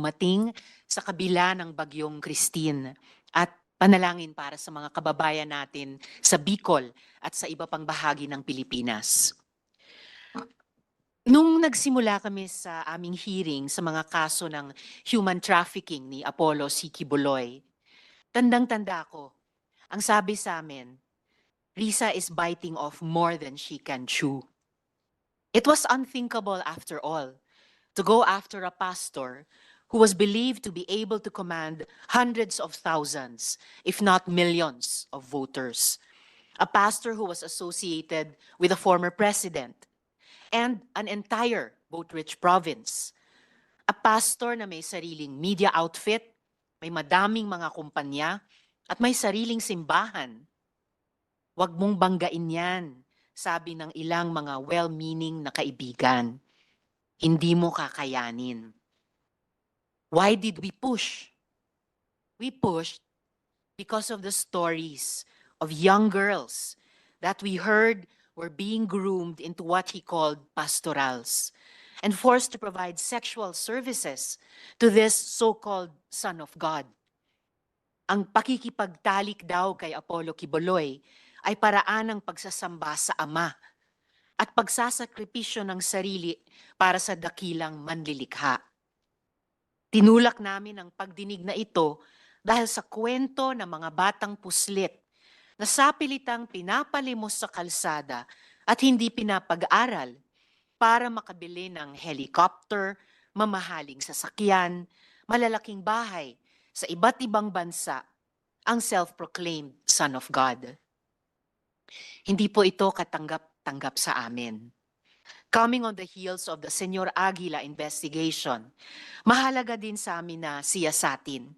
dumating sa kabila ng bagyong Christine at panalangin para sa mga kababayan natin sa Bicol at sa iba pang bahagi ng Pilipinas. Nung nagsimula kami sa aming hearing sa mga kaso ng human trafficking ni Apollo C. Kibuloy, tandang-tanda ko, ang sabi sa amin, Risa is biting off more than she can chew. It was unthinkable after all to go after a pastor who was believed to be able to command hundreds of thousands, if not millions, of voters. A pastor who was associated with a former president and an entire vote-rich province. A pastor na may sariling media outfit, may madaming mga kumpanya, at may sariling simbahan. Huwag mong banggain yan, sabi ng ilang mga well-meaning na kaibigan. Hindi mo kakayanin. Why did we push? We pushed because of the stories of young girls that we heard were being groomed into what he called pastorals and forced to provide sexual services to this so-called son of God. Ang pakikipagtalik daw kay Apollo Kiboloy ay paraan ng pagsasamba sa Ama at pagsasakripisyo ng sarili para sa dakilang manlilikha. Tinulak namin ang pagdinig na ito dahil sa kwento ng mga batang puslit na sapilitang pinapalimos sa kalsada at hindi pinapag-aral para makabili ng helicopter, mamahaling sasakyan, malalaking bahay sa iba't ibang bansa ang self-proclaimed Son of God. Hindi po ito katanggap-tanggap sa amin. Coming on the heels of the Senyor Aguila investigation, mahalaga din sa amin na siyasatin.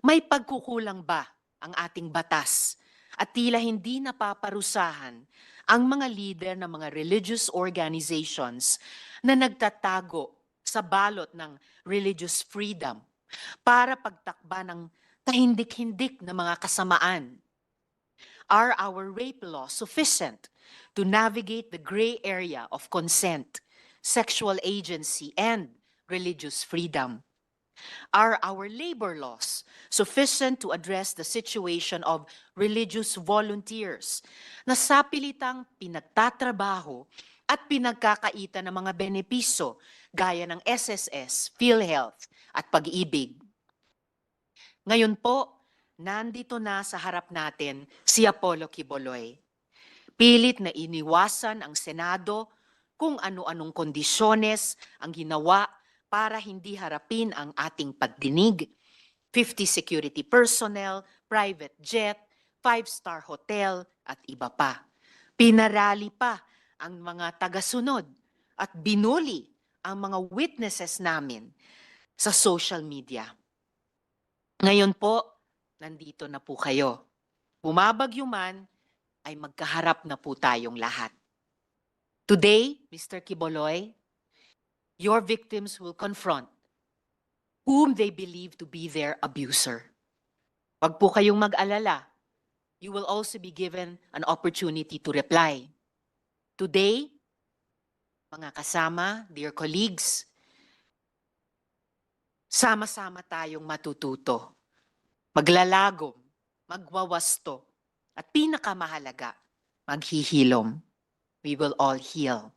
May pagkukulang ba ang ating batas at tila hindi napaparusahan ang mga leader ng mga religious organizations na nagtatago sa balot ng religious freedom para pagtakba ng kahindik-hindik na mga kasamaan. Are our rape laws sufficient to navigate the gray area of consent, sexual agency, and religious freedom? Are our labor laws sufficient to address the situation of religious volunteers na sapilitang pinagtatrabaho at pinagkakaita ng mga benepisyo gaya ng SSS, PhilHealth at pag-ibig? Ngayon po, nandito na sa harap natin si Apollo Kiboloy. Pilit na iniwasan ang Senado kung ano-anong kondisyones ang ginawa para hindi harapin ang ating pagdinig. 50 security personnel, private jet, five-star hotel at iba pa. Pinarali pa ang mga tagasunod at binuli ang mga witnesses namin sa social media. Ngayon po, nandito na po kayo. Bumabagyo man, ay magkaharap na po tayong lahat. Today, Mr. Kiboloy, your victims will confront whom they believe to be their abuser. Huwag po kayong mag-alala. You will also be given an opportunity to reply. Today, mga kasama, dear colleagues, sama-sama tayong matututo, maglalagom, magwawasto, at pinakamahalaga, maghihilom. We will all heal.